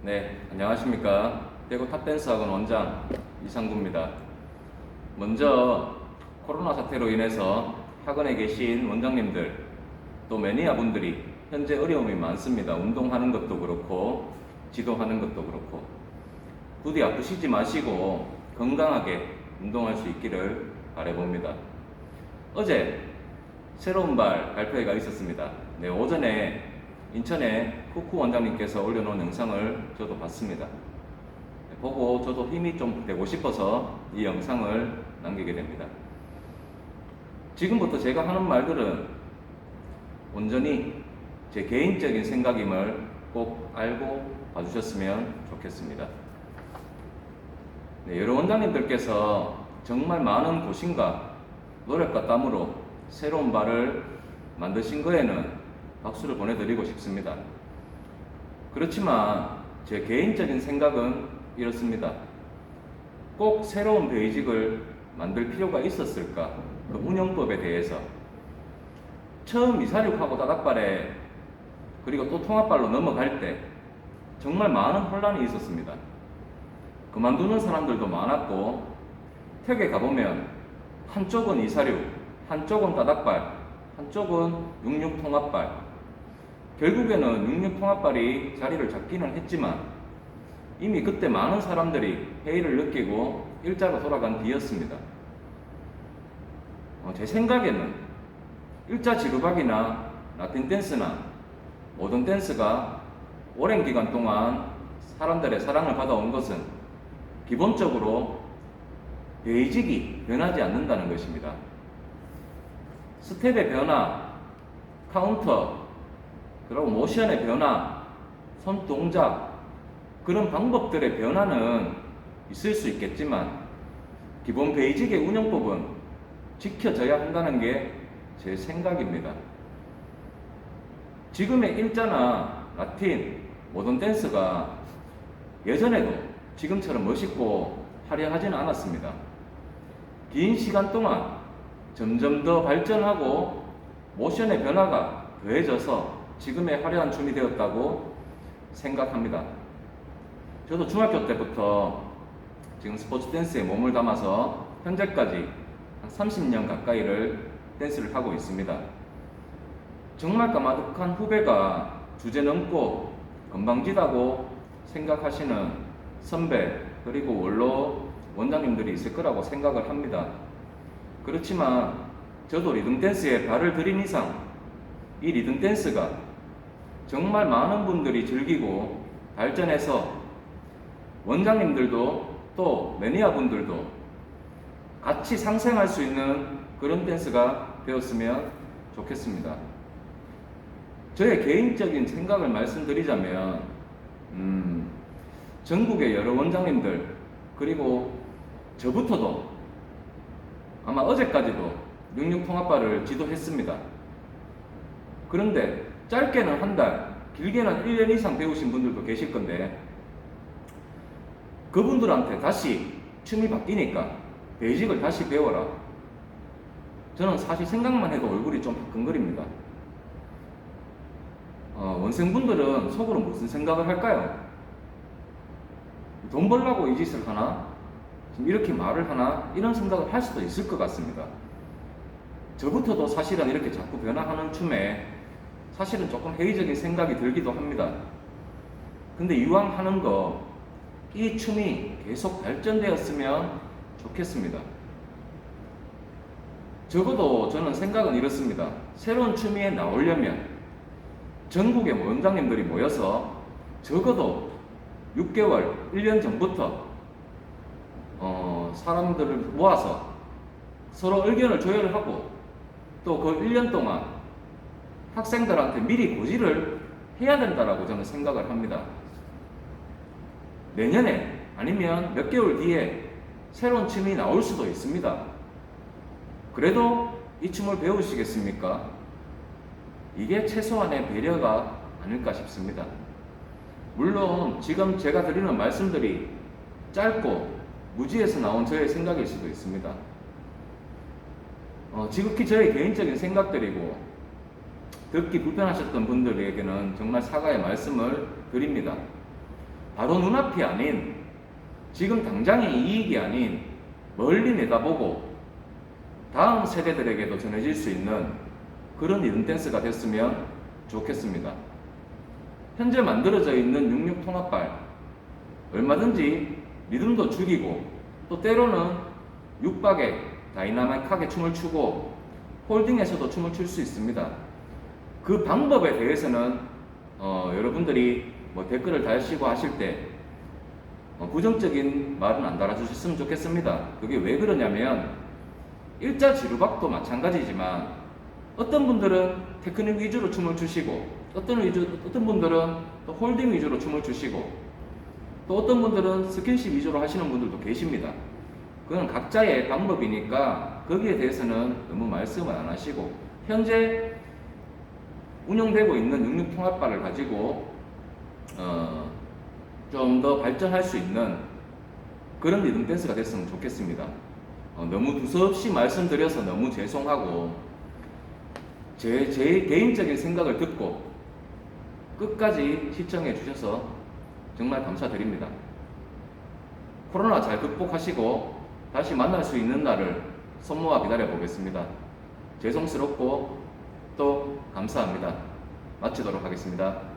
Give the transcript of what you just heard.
네, 안녕하십니까. 대구 탑댄스학원 원장 이상구입니다. 먼저 코로나 사태로 인해서 학원에 계신 원장님들 또 매니아분들이 현재 어려움이 많습니다. 운동하는 것도 그렇고 지도하는 것도 그렇고 부디 아프시지 마시고 건강하게 운동할 수 있기를 바라봅니다. 어제 새로운 발 발표회가 있었습니다. 네, 오전에 인천에 쿠쿠 원장님께서 올려놓은 영상을 저도 봤습니다. 네, 보고 저도 힘이 좀 되고 싶어서 이 영상을 남기게 됩니다. 지금부터 제가 하는 말들은 온전히 제 개인적인 생각임을 꼭 알고 봐주셨으면 좋겠습니다. 네, 여러 원장님들께서 정말 많은 고심과 노력과 땀으로 새로운 발을 만드신 거에는 박수를 보내드리고 싶습니다. 그렇지만 제 개인적인 생각은 이렇습니다. 꼭 새로운 베이직을 만들 필요가 있었을까? 그 운영법에 대해서. 처음 이사륙하고 다닥발에 그리고 또 통합발로 넘어갈 때 정말 많은 혼란이 있었습니다. 그만두는 사람들도 많았고 택에 가보면 한쪽은 이사륙, 한쪽은 다닥발, 한쪽은 육육통합발. 결국에는 육육통합발이 자리를 잡기는 했지만 이미 그때 많은 사람들이 회의를 느끼고 일자로 돌아간 뒤였습니다. 어, 제 생각에는 일자 지루박이나 라틴 댄스나 모던 댄스가 오랜 기간 동안 사람들의 사랑을 받아온 것은 기본적으로 베이직이 변하지 않는다는 것입니다. 스텝의 변화, 카운터, 그리고 모션의 변화, 손 동작, 그런 방법들의 변화는 있을 수 있겠지만, 기본 베이직의 운영법은 지켜져야 한다는 게 제 생각입니다. 지금의 일자나 라틴, 모던 댄스가 예전에도 지금처럼 멋있고 화려하지는 않았습니다. 긴 시간 동안 점점 더 발전하고 모션의 변화가 더해져서 지금의 화려한 춤이 되었다고 생각합니다. 저도 중학교 때부터 지금 스포츠 댄스에 몸을 담아서 현재까지 한 30년 가까이를 댄스를 하고 있습니다. 정말 까마득한 후배가 주제 넘고 건방지다고 생각하시는 선배 그리고 원로 원장님들이 있을 거라고 생각을 합니다. 그렇지만 저도 리듬 댄스에 발을 들인 이상 이 리듬 댄스가 정말 많은 분들이 즐기고 발전해서 원장님들도 또 매니아 분들도 같이 상생할 수 있는 그런 댄스가 되었으면 좋겠습니다. 저의 개인적인 생각을 말씀드리자면, 음, 전국의 여러 원장님들, 그리고 저부터도 아마 어제까지도 육육통합발을 지도했습니다. 그런데 짧게는 한 달, 길게는 1년 이상 배우신 분들도 계실 건데, 그분들한테 다시 춤이 바뀌니까 베이직을 다시 배워라. 저는 사실 생각만 해도 얼굴이 좀 화끈거립니다. 어, 원생분들은 속으로 무슨 생각을 할까요? 돈 벌라고 이 짓을 하나? 이렇게 말을 하나? 이런 생각을 할 수도 있을 것 같습니다. 저부터도 사실은 이렇게 자꾸 변화하는 춤에 사실은 조금 회의적인 생각이 들기도 합니다. 근데 이왕 하는 거, 이 춤이 계속 발전되었으면 좋겠습니다. 적어도 저는 생각은 이렇습니다. 새로운 춤이 나오려면 전국의 원장님들이 모여서 적어도 6개월, 1년 전부터 어, 사람들을 모아서 서로 의견을 조율을 하고 또 그 1년 동안 학생들한테 미리 고지를 해야 된다라고 저는 생각을 합니다. 내년에 아니면 몇 개월 뒤에 새로운 춤이 나올 수도 있습니다. 그래도 이 춤을 배우시겠습니까? 이게 최소한의 배려가 아닐까 싶습니다. 물론 지금 제가 드리는 말씀들이 짧고 무지에서 나온 저의 생각일 수도 있습니다. 어, 지극히 저의 개인적인 생각들이고 듣기 불편하셨던 분들에게는 정말 사과의 말씀을 드립니다. 바로 눈앞이 아닌 지금 당장의 이익이 아닌 멀리 내다보고 다음 세대들에게도 전해질 수 있는 그런 리듬 댄스가 됐으면 좋겠습니다. 현재 만들어져 있는 66 통합발 얼마든지 리듬도 죽이고 또 때로는 육박에 다이나믹하게 춤을 추고 홀딩에서도 춤을 출 수 있습니다. 그 방법에 대해서는 어, 여러분들이 뭐 댓글을 달시고 하실 때 어, 부정적인 말은 안 달아주셨으면 좋겠습니다. 그게 왜 그러냐면 일자 지루박도 마찬가지지만 어떤 분들은 테크닉 위주로 춤을 추시고 어떤 위주 어떤 분들은 또 홀딩 위주로 춤을 추시고 또 어떤 분들은 스킨십 위주로 하시는 분들도 계십니다. 그건 각자의 방법이니까 거기에 대해서는 너무 말씀을 안 하시고 현재 운영되고 있는 육육 통합발을 가지고 어, 좀 더 발전할 수 있는 그런 리듬 댄스가 됐으면 좋겠습니다. 어, 너무 두서없이 말씀드려서 너무 죄송하고 제, 제 개인적인 생각을 듣고 끝까지 시청해 주셔서 정말 감사드립니다. 코로나 잘 극복하시고 다시 만날 수 있는 날을 손모아 기다려 보겠습니다. 죄송스럽고 또 감사합니다. 마치도록 하겠습니다.